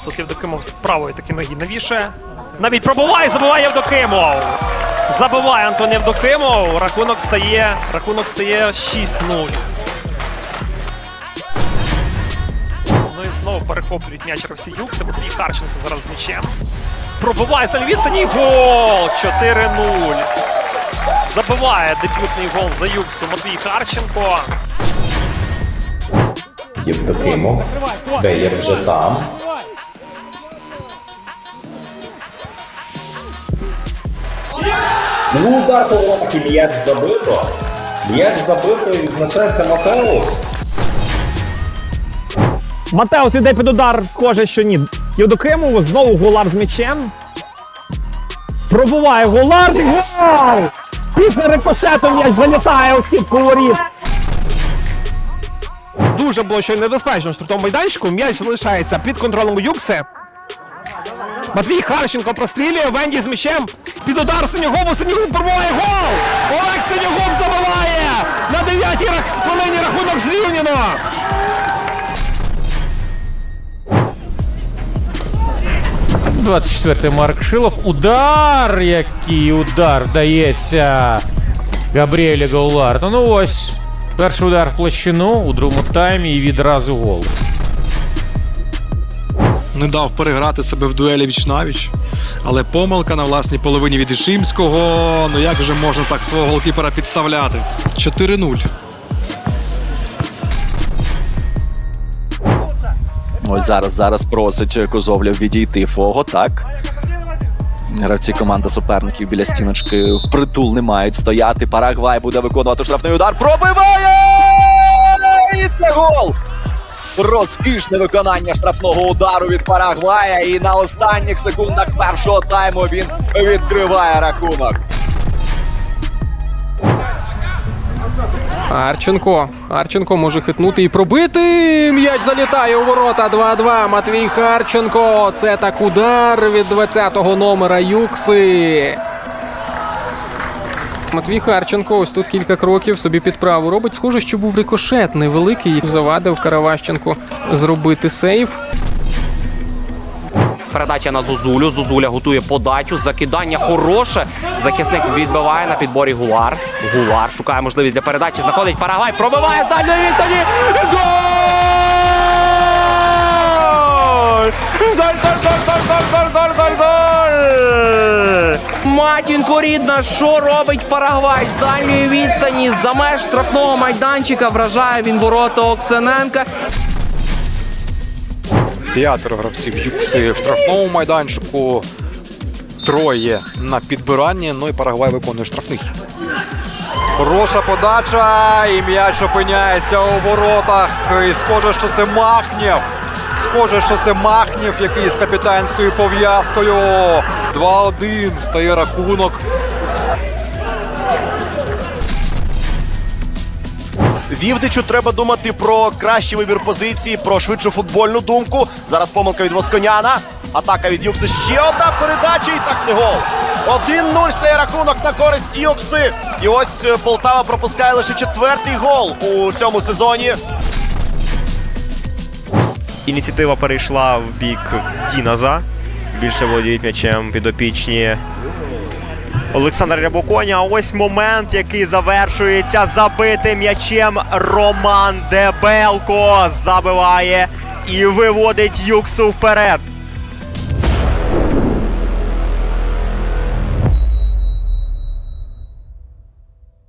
Тут Євдокимов з правої таки ноги навішає. Навіть пробуває, забиває Євдокимов. Забиває Антон Євдокимов. Рахунок стає, рахунок стає 6-0. Ну і знову перехоплюють м'яч гравці Юкси. Матвій Харченко зараз з м'ячем. Пробиває з відстані. Гол! 4-0. Забиває дебютний гол за Юксу Матвій Харченко. Євдокимов. Беєр вже там. Ну, удар по воротах і м'яч забито. М'яч забито і відзначається Матеус. Матеус іде під удар, схоже, що ні. Євдокимову знову Гулар з м'ячем. Пробуває Гулар. Гол! Після рикошету м'яч залітає у сітку воріт. Дуже було що небезпечно в штрафному майданчику. М'яч залишається під контролем Юкси. Матвій Харченко прострілює Венді з м'ячем. Під удар Синягобу, Синягуб пробуває гол! Олег Синягуб забиває! На 9-й рах- хвилині рахунок зрівняно! – 24-й Марк Шилов. Удар! Який удар вдається Габріелі Гауларту. Ну ось. Перший удар в площину у другому таймі і відразу гол. Не дав переграти себе в дуелі віч-навіч. Але помилка на власній половині від Ішимського. Ну як же можна так свого голкіпера підставляти? 4-0. Ось зараз зараз просить Козовлєв відійти Фого, так. Гравці команди суперників біля стіночки впритул не мають стояти. Парагвай буде виконувати штрафний удар. Пробиває! І це гол! Розкішне виконання штрафного удару від Парагвая. І на останніх секундах першого тайму він відкриває рахунок. Харченко. Харченко може хитнути і пробити. М'яч залітає у ворота 2-2. Матвій Харченко. Це так удар від 20-го номера Юкси. Матвій Харченко ось тут кілька кроків собі під праву робить. Схоже, що був рикошет невеликий. Завадив Караващенко зробити сейв. Передача на Зузулю. Зузуля готує подачу. Закидання хороше. Захисник відбиває на підборі Гулар. Гулар шукає можливість для передачі. Знаходить Парагвай. Пробиває з дальньої відстані. Гол! Голь, Матінко рідна, що робить Парагвай з дальньої відстані за меж штрафного майданчика. Вражає він ворота Оксененка. П'ятеро гравців Юкси в штрафному майданчику. Троє на підбиранні. Ну і Парагвай виконує штрафний. Хороша подача, і м'яч опиняється у воротах. І схоже, що це Махнєв. Схоже, що це Махнєв, який з капітанською пов'язкою. 2-1 стає рахунок. Вівдичу треба думати про кращий вибір позиції, про швидшу футбольну думку. Зараз помилка від Восконяна. Атака від Юкси. Ще одна передача, і так це гол. 1-0 стає рахунок на користь Юкси. І ось е, Полтава пропускає лише четвертий гол у цьому сезоні. Ініціатива перейшла в бік Діназа. Більше володіють м'ячем підопічні. Олександр Рябоконя. Ось момент, який завершується забитим м'ячем. Роман Дебелко забиває і виводить Юксу вперед.